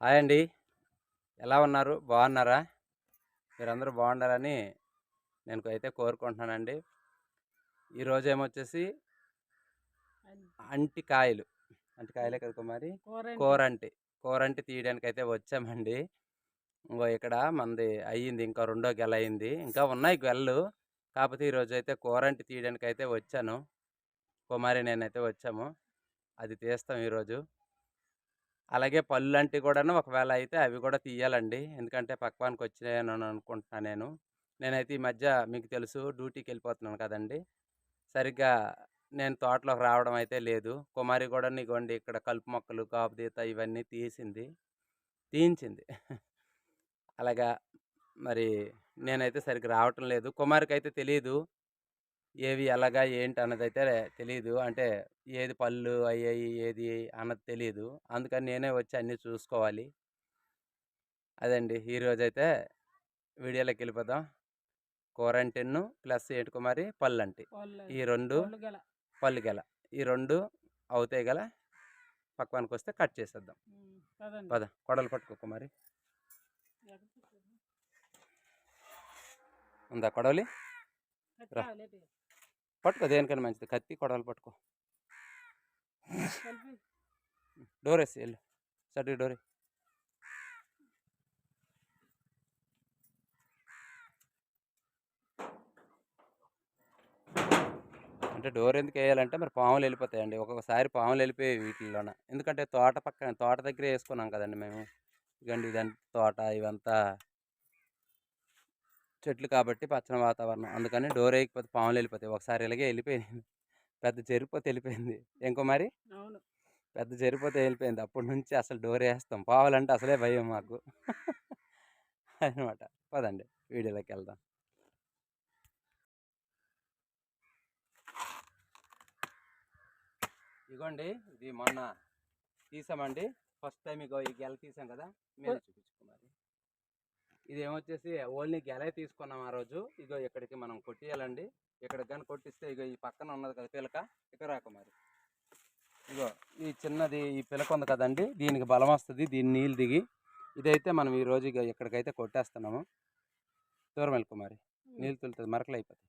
Hi అండి. ఎలా ఉన్నారు? బాగున్నారా మీరందరూ బాగుండాలని నేను అయితే కోరుకుంటున్నానండి ఈరోజు ఏమొచ్చేసి అంటికాయలు అంటికాయలే కదా కుమారి? కూరంటి. కూరంటి. తీయడానికి అయితే వచ్చామండి. ఇంకో ఇక్కడ మనది అయ్యింది. ఇంకా రెండో గెల అయింది ఇంకా ఉన్నాయి గెలలు. కాకపోతే ఈరోజు అయితే కూరంటి తీయడానికి అయితే వచ్చాను. కుమారి నేనైతే వచ్చాము. అది తీస్తాం ఈరోజు. అలాగే పళ్ళు లాంటివి కూడాను ఒకవేళ అయితే అవి కూడా తీయాలండి. ఎందుకంటే పక్వానికి వచ్చినాయని అనుకుంటున్నాను నేను. నేనైతే ఈ మధ్య మీకు తెలుసు డ్యూటీకి వెళ్ళిపోతున్నాను కదండి. సరిగ్గా నేను తోటలోకి రావడం అయితే లేదు. కుమారి కూడా నీకోండి ఇక్కడ కలుపు మొక్కలు కాపుదీత ఇవన్నీ తీసింది. తీయించింది. అలాగా మరి నేనైతే సరిగ్గా రావటం లేదు. కుమారికి అయితే తెలియదు ఏవి ఎలాగా ఏంటి అన్నది అయితే తెలియదు అంటే ఏది పళ్ళు అయ్యాయి ఏది అన్నది తెలియదు అందుకని నేనే వచ్చి అన్నీ చూసుకోవాలి. అదండి. ఈరోజు అయితే వీడియోలోకి వెళ్ళిపోదాం. క్వారంటైన్ ప్లస్ ఏంటి కుమారి? పళ్ళు అంటే ఈ రెండు పళ్ళు గెల. ఈ రెండు అవుతాయి గల. పక్వానికి వస్తే కట్ చేసేద్దాం. పద. కొడలు పట్టుకో కుమారి. ఉందా కొడవలి? రా. పట్టుకో దేనికైనా మంచిది. కత్తి కొడవలు పట్టుకో. డోర్ వేసి వెళ్ళు. సరే డోర్. అంటే డోర్ ఎందుకు వేయాలంటే మరి పాములు వెళ్ళిపోతాయండి. ఒక్కొక్కసారి పాములు వెళ్ళిపోయాయి వీటిల్లోన. ఎందుకంటే తోట పక్కన తోట దగ్గరే వేసుకున్నాం కదండి మేము. ఇదండి ఇదంతా తోట ఇవంతా చెట్లు కాబట్టి పచ్చని వాతావరణం. అందుకని డోర్ వేయకపోతే పాములు వెళ్ళిపోతాయి. ఒకసారి ఇలాగే వెళ్ళిపోయింది. పెద్ద చెరిపోతే వెళ్ళిపోయింది. ఇంకో మరి? పెద్ద జరిపోతే వెళ్ళిపోయింది. అప్పటి నుంచి అసలు డోర్ వేస్తాం. పావాలంటే అసలే భయం మాకు. అనమాట పదండి. వీడియోలోకి వెళ్దాం. ఇగోండి. ఇది మొన్న తీసామండి. ఫస్ట్ టైం ఇగో ఈ గెల తీసాం కదా. మీరు ఇది ఏమొచ్చేసి ఓన్లీ గెలే తీసుకున్నాం ఆ రోజు. ఇగో ఇక్కడికి మనం కొట్టియాలండి ఇక్కడికి కానీ కొట్టిస్తే ఇగో ఈ పక్కన ఉన్నది కదా పిలక ఇక్కడ రాకుమారి ఇగో ఈ చిన్నది ఈ పిలక ఉంది కదండి దీనికి బలం వస్తుంది దీని నీళ్ళు దిగి. ఇదైతే మనం ఈ రోజు ఇక ఇక్కడికైతే కొట్టేస్తున్నాము. దూరం వెళ్ళి కుమారి నీళ్ళు తులుతుంది మరకలు అయిపోతాయి.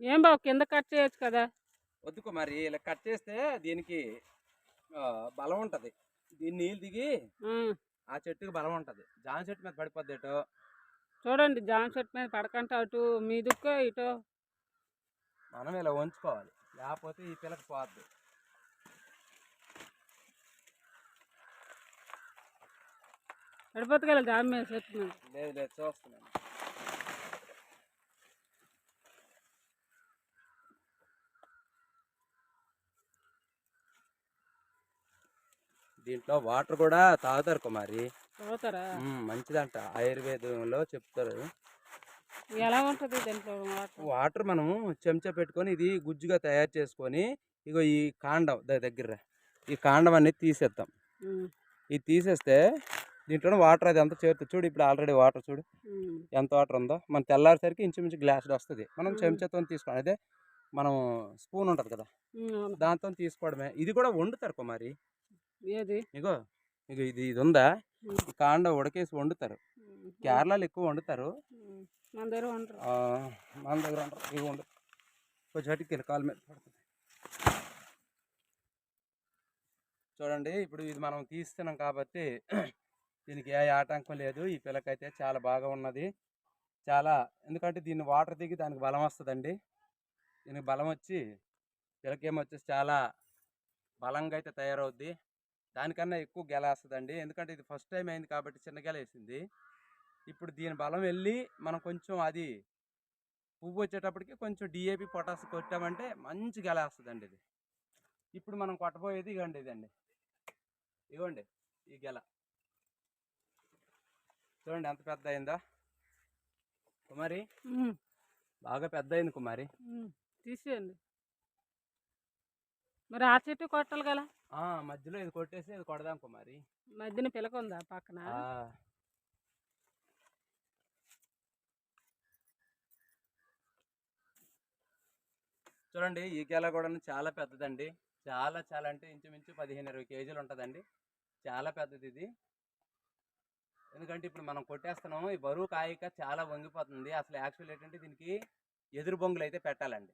ఏం బాబు కింద కట్ చేయొచ్చు కదా? వద్దు కుమారి ఇలా కట్ చేస్తే దీనికి బలం ఉంటుంది. నీళ్ళు దిగి ఆ, చెట్టుకి బలం ఉంటుంది. జామ చెట్టు మీద పడిపోద్ది ఏటో చూడండి జామ చెట్టు మీద పడకంటే అటు మీదుకో ఇటు. మనం ఇలా ఉంచుకోవాలి లేకపోతే ఈ పిల్లక పోద్ది. పడిపోతుంది కదా జామ మీద చెట్టు మీద? లేదు లేదు చూస్తున్నాను. దీంట్లో వాటర్ కూడా తాగుతారు కుమారి. మంచిదంట. ఆయుర్వేదంలో చెప్తారు. ఎలా ఉంటుంది దీంట్లో వాటర్? మనము చెంచా పెట్టుకొని ఇది గుజ్జుగా తయారు చేసుకొని ఇగో ఈ కాండం ద- దగ్గర. ఈ కాండం అనేది తీసేద్దాం. ఇది తీసేస్తే దీంట్లో వాటర్ అది ఎంత చేరుతుంది చూడు ఇప్పుడు ఆల్రెడీ వాటర్ చూడు. ఎంత వాటర్ ఉందో మన తెల్లారిసరికి ఇంచుమించు గ్లాస్ వస్తుంది. మనం. చెంచాతో తీసుకోవాలి. అదే మనం స్పూన్ ఉంటుంది కదా. దాంతో తీసుకోవడమే. ఇది కూడా వండుతారు కుమారి. ఏది? ఇగో ఇది ఇది ఉందా కాండ ఉడకేసి వండుతారు. కేరళలో ఎక్కువ వండుతారు. మన దగ్గర మన దగ్గర ఇవి ఉండదు కొంచెం అటుకెళ్ళి కాలు మీద పడుతుంది. చూడండి ఇప్పుడు ఇది మనం తీస్తున్నాం కాబట్టి దీనికి ఏ ఆటంకం లేదు. ఈ పిల్లకైతే చాలా బాగా ఉన్నది. చాలా ఎందుకంటే దీన్ని వాటర్ దిగి దానికి బలం వస్తుందండి. దీనికి బలం వచ్చి పిల్లకేమో వచ్చేసి చాలా బలంగా అయితే తయారవుద్ది. దానికన్నా ఎక్కువ గెల వేస్తుందండి ఎందుకంటే ఇది ఫస్ట్ టైం అయింది కాబట్టి చిన్న గెల వేసింది ఇప్పుడు దీని బలం వెళ్ళి మనం కొంచెం అది పువ్వు వచ్చేటప్పటికి కొంచెం డిఏపి పొటాస్ కొట్టామంటే మంచి గెల వేస్తుందండి ఇది. ఇప్పుడు మనం కొట్టబోయేది ఇగోండి ఇదండి. ఇగోండి ఈ గెల. చూడండి ఎంత పెద్ద అయిందా? కుమారి? బాగా పెద్ద అయింది కుమారి. తీసేయండి. మరి ఆ చెట్టు కొట్టాలి కదా. ఆ, మధ్యలో ఇది కొట్టేసి ఇది కొడదాం కుమారి మధ్యన పిలక ఉందా పక్కన? చూడండి ఈ గెల కూడా చాలా పెద్దదండి. చాలా చాలా అంటే ఇంచుమించు పదిహేను ఇరవై కేజీలు ఉంటుందండి. చాలా పెద్దది ఇది. ఎందుకంటే ఇప్పుడు మనం కొట్టేస్తున్నాము ఈ బరువు కాయక చాలా వంగిపోతుంది. అసలు యాక్చువల్ ఏంటంటే దీనికి ఎదురు బొంగులు అయితే పెట్టాలండి.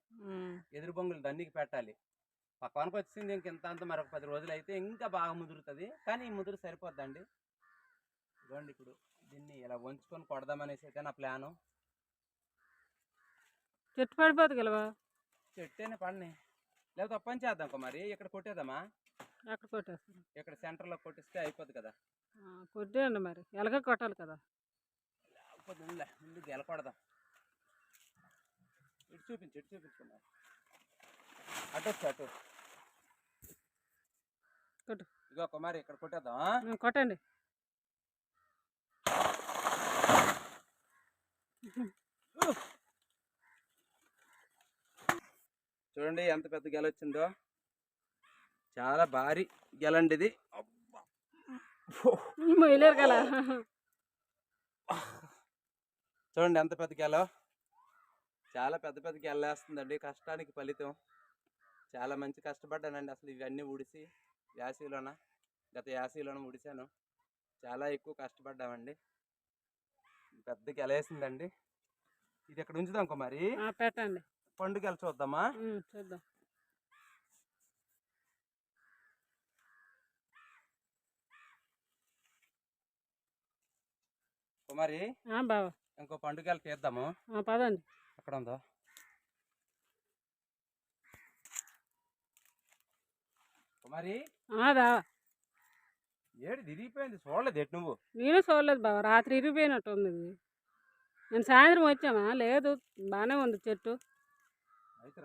ఎదురు బొంగులు దన్నికి పెట్టాలి. పక్కనకి వచ్చింది ఇంక ఇంత అంత మరొక పది రోజులు అయితే ఇంకా బాగా ముదురుతుంది. కానీ ఈ ముదురు సరిపోద్దండి. ఇదిగోండి ఇప్పుడు దీన్ని ఇలా వంచుకొని కొడదామనేసి అయితే నా ప్లాను. చెట్టు పడిపోతుంది గెలవా చెట్టేనే పడిని లేకపోతే ఒక పని చేద్దాం మరి. ఇక్కడ కొట్టేద్దామా? ఎక్కడ కొట్టేస్తారు? ఇక్కడ సెంటర్లో కొట్టిస్తే అయిపోద్ది కదా. కొట్టేయండి మరి. ఎలాగ కొట్టాలి కదా. ముందు గెలకొడదాం ఇటు చూపించు ఇటు చూపించుకున్నాం అటు వచ్చి అటు కొట్టు. ఇగో కుమారి ఇక్కడ కొట్టేద్దాం కొట్టండి. చూడండి ఎంత పెద్ద గెల వచ్చిందో. చాలా భారీ గెలండి ఇది. చూడండి ఎంత పెద్ద గెల. చాలా పెద్ద పెద్ద గెల్లేస్తుందండి కష్టానికి ఫలితం. చాలా మంచి కష్టపడ్డానండి అసలు ఇవన్నీ ఉడిసి యాసీలోన గత యాసీలోన ఉడిసాను చాలా ఎక్కువ కష్టపడ్డామండి. పెద్ద గెలేసిందండి. ఇది ఇక్కడ ఉంచుదాం కుమారి ఆ, పెట్టండి. పండుగలు చూద్దామా? చూద్దాం. కుమారి ఇంకో పండుగలు తీద్దాము పదండి. అక్కడ ఉందో ఏడు తిరిగిపోయింది. చూడలేదు ఎటు నువ్వు? నేను చూడలేదు బావ. రాత్రి ఇరిగిపోయినట్టు ఉంది నేను సాయంత్రం వచ్చామా? లేదు. బాగానే ఉంది చెట్టు. అయితే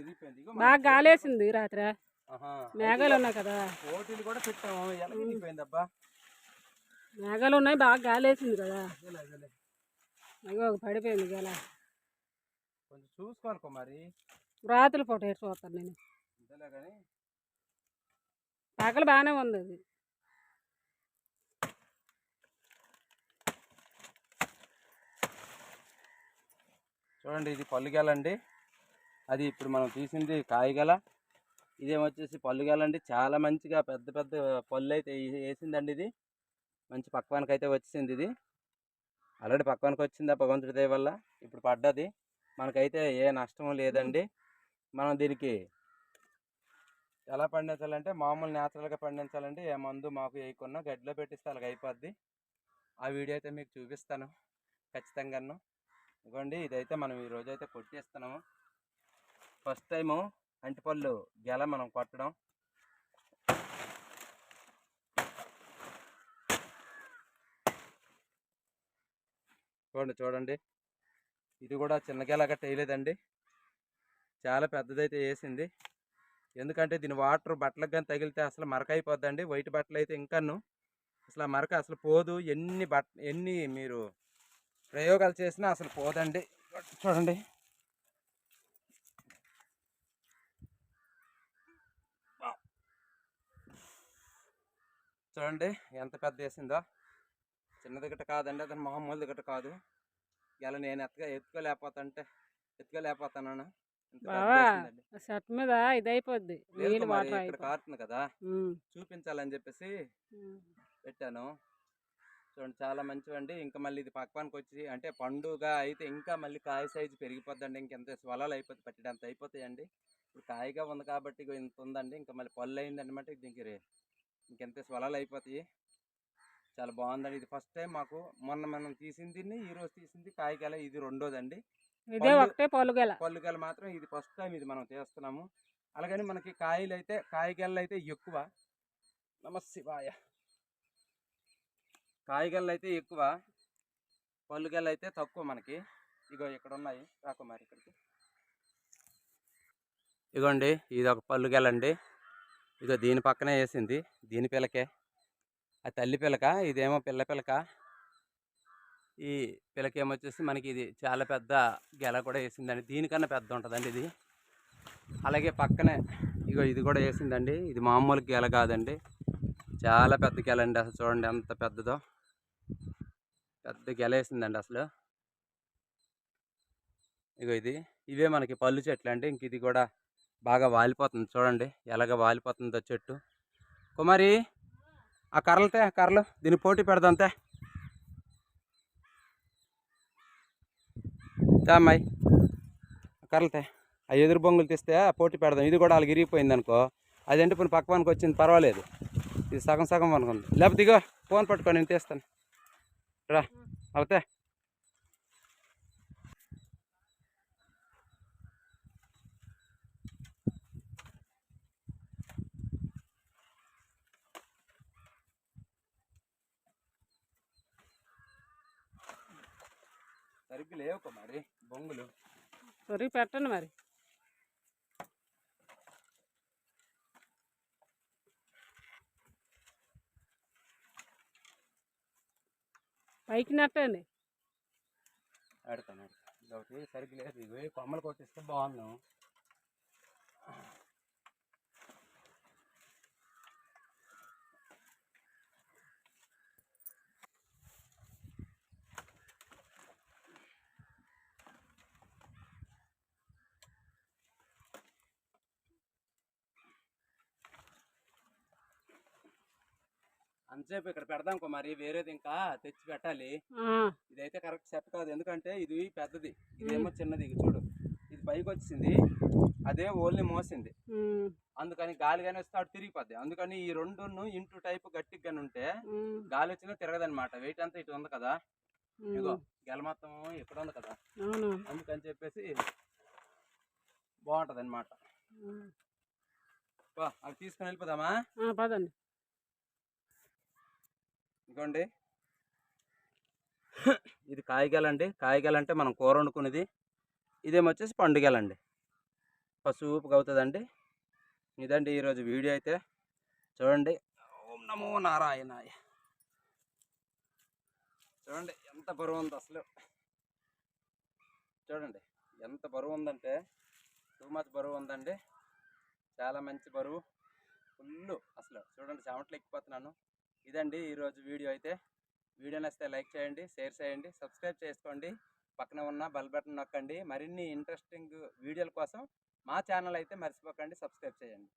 ఇరిగిపోయింది. బాగా గాలేసింది రాత్రి. మేఘాలు ఉన్నాయి కదా. పోటీలు కూడా పెట్టాము. అబ్బా మేఘాలు ఉన్నాయి. బాగా గాలేసింది కదా. అయ్యో ఒక పడిపోయింది గల కొంచెం చూసుకోవాలి కుమారి. రాత్రి పూట చూస్తాను నేను. పగలు బాగానే ఉంది అది చూడండి ఇది పల్లుగెలండి. అది ఇప్పుడు మనం తీసింది కాయగల. ఇదేమొచ్చేసి పల్లుగెలండి. చాలా మంచిగా పెద్ద పెద్ద పళ్ళు అయితే వేసిందండి ఇది. మంచి పక్వానికి అయితే వచ్చింది ఇది. ఆల్రెడీ పక్వానికి వచ్చింది ఆ భగవంతుడి దయ వల్ల? ఇప్పుడు పడ్డది. మనకైతే ఏ నష్టం లేదండి. మనం దీనికి ఎలా పండించాలంటే మామూలు న్యాచురల్గా పండించాలంటే ఏ మందు మాకు వేయకుండా గడ్డిలో పెట్టిస్తే అలాగ అయిపోద్ది. ఆ వీడియో అయితే మీకు చూపిస్తాను. ఖచ్చితంగాను. ఇదిగోండి ఇదైతే మనం ఈ అయితే కొట్టేస్తున్నాము. ఫస్ట్ టైము అంటిపళ్ళు గెల మనం కొట్టడం. చూడండి చూడండి. ఇది కూడా చిన్న గెల గట్ట వేయలేదండి చాలా పెద్దదైతే వేసింది. ఎందుకంటే దీని వాటర్ బట్టలకు కానీ తగిలితే అసలు మరక అయిపోద్దండి వైట్ బట్టలు అయితే ఇంకాను అసలు ఆ మరక అసలు పోదు. ఎన్ని బట్ ఎన్ని మీరు ప్రయోగాలు చేసినా అసలు పోదండి. చూడండి. చూడండి ఎంత పెద్ద వేసిందో. చిన్నది గట్ట కాదండి. అతను మామూలు గట్ట కాదు. ఇలా నేను ఎత్తుగా ఎత్తుకోలేకపోతాంటే ఎత్తుకోలేకపోతాను బావా. షర్ట్ మీద ఇది అయిపోద్ది లేదు నీళ్ళు వాటర్ ఇక్కడ అయిపోద్ది కారుతుంది కదా! చూపించాలని చెప్పేసి. పెట్టాను. చూడండి చాలా మంచివండి. ఇంకా మళ్ళీ ఇది పక్వానికి వచ్చి అంటే పండుగ అయితే ఇంకా మళ్ళీ కాయ సైజు పెరిగిపోద్దండి. ఇంకెంత స్వలాలు అయిపోతే పట్టేటంత అయిపోతాయండి. ఇప్పుడు కాయగా ఉంది కాబట్టి ఇంత ఉందండి. ఇంకా మళ్ళీ పళ్ళు అయింది అనమాట దీనికి రే- ఇంకెంత స్వలాలు అయిపోతాయి. చాలా బాగుందండి. ఇది ఫస్ట్ టైం మాకు మొన్న మనం తీసింది ఈ రోజు తీసింది కాయగల ఇది రెండోదండి. ఇదే ఒకటే పొలుగెల. పళ్ళుగల మాత్రం ఇది ఫస్ట్ టైం ఇది మనం చేస్తున్నాము అలాగని మనకి కాయలు అయితే కాయగళ్ళు అయితే ఎక్కువ. నమ శివాయ. కాయగళ్ళు అయితే ఎక్కువ పళ్ళుగళ్ళు అయితే తక్కువ మనకి. ఇగో ఇక్కడ ఉన్నాయి రాకు మరి ఇక్కడికి. ఇగోండి ఇది ఒక పళ్ళుగెలండి ఇగో దీని పక్కనే వేసింది. దీని పిల్లకే ఆ తల్లి పిల్లక ఇదేమో పిల్ల పిల్లక ఈ పిల్లకి ఏమొచ్చేసి మనకి ఇది చాలా పెద్ద గెల కూడా వేసిందండి దీనికన్నా పెద్ద ఉంటుందండి ఇది. అలాగే పక్కనే ఇగో ఇది కూడా వేసిందండి ఇది మామూలు గెల కాదండి. చాలా పెద్ద గెల అండి అసలు చూడండి ఎంత పెద్దదో. పెద్ద గెల వేసిందండి అసలు. ఇగో ఇది. ఇవే మనకి పళ్ళు చెట్లు అండి ఇంక ఇది కూడా బాగా వాలిపోతుంది చూడండి. ఎలాగ వాలిపోతుందో చెట్టు. కుమారి ఆ కర్రలతే కర్రలు. దీన్ని పోటీ పెడదాంతే తా అమ్మాయి. ఆ కర్రలతే. ఆ ఎదురు బొంగులు తీస్తే పోటీ పెడదాం. ఇది కూడా వాళ్ళకి ఇరిగిపోయింది అనుకో. అది ఇప్పుడు పక్క పనికి వచ్చింది పర్వాలేదు. ఇది సగం సగం అనుకుంది లేకపోతే ఇగో ఫోన్ పట్టుకో నేను తీస్తాను. రా అవుతే సరిగ్గా లేవు కుమారి బొంగులు. సొరి పెట్టండి మరి. పైకి నెట్టండి. ఆడతాను ఇదొకటి సరిగ్గా లేదు. ఇవి కొమ్మలు కొట్టిస్తే బాగున్నాం. అంతసేపు ఇక్కడ పెడదాం కుమారి వేరేది ఇంకా తెచ్చి పెట్టాలి. ఇదైతే కరెక్ట్ సెట్ కాదు. ఎందుకంటే ఇది పెద్దది. ఇదేమో చిన్నది ఇక చూడు. ఇది పైకి వచ్చింది. అదే ఓన్లీ మోసింది. అందుకని గాలి కానీ వస్తే అటు తిరిగిపోద్ది. అందుకని ఈ రెండును ఇంటూ టైప్ గట్టిగా ఉంటే ఉమ్, గాలి వచ్చినా తిరగదనమాట వెయిట్ అంతా ఇటు ఉంది కదా. ఇదిగో గెల మొత్తం ఇక్కడ ఉంది కదా. అందుకని చెప్పేసి బాగుంటది అనమాట అవి తీసుకుని వెళ్ళిపోదామా? పదండి. ఇదిగోండి. ఇది కాయగలండి. కాయగలంటే మనం కూర వండుకునేది. ఇదేమో వచ్చేసి పండుగలండి పసుపుగా అవుతుందండి ఇదండి ఈరోజు వీడియో అయితే. చూడండి. ఓం నమో నారాయణాయ. చూడండి ఎంత బరువు ఉంది అసలు. చూడండి ఎంత బరువు ఉందంటే టూ మచ్ బరువు ఉందండి. చాలా మంచి బరువు. ఫుల్ అసలు. చూడండి చెమటలు ఎక్కిపోతున్నాను. ఇదండి ఈరోజు వీడియో అయితే. వీడియో నచ్చితే లైక్ చేయండి షేర్ చేయండి సబ్స్క్రైబ్ చేసుకోండి. పక్కన ఉన్న బెల్ బటన్ నొక్కండి. మరిన్ని ఇంట్రెస్టింగ్ వీడియోల కోసం మా ఛానల్ అయితే మర్చిపోకండి. సబ్స్క్రైబ్ చేయండి.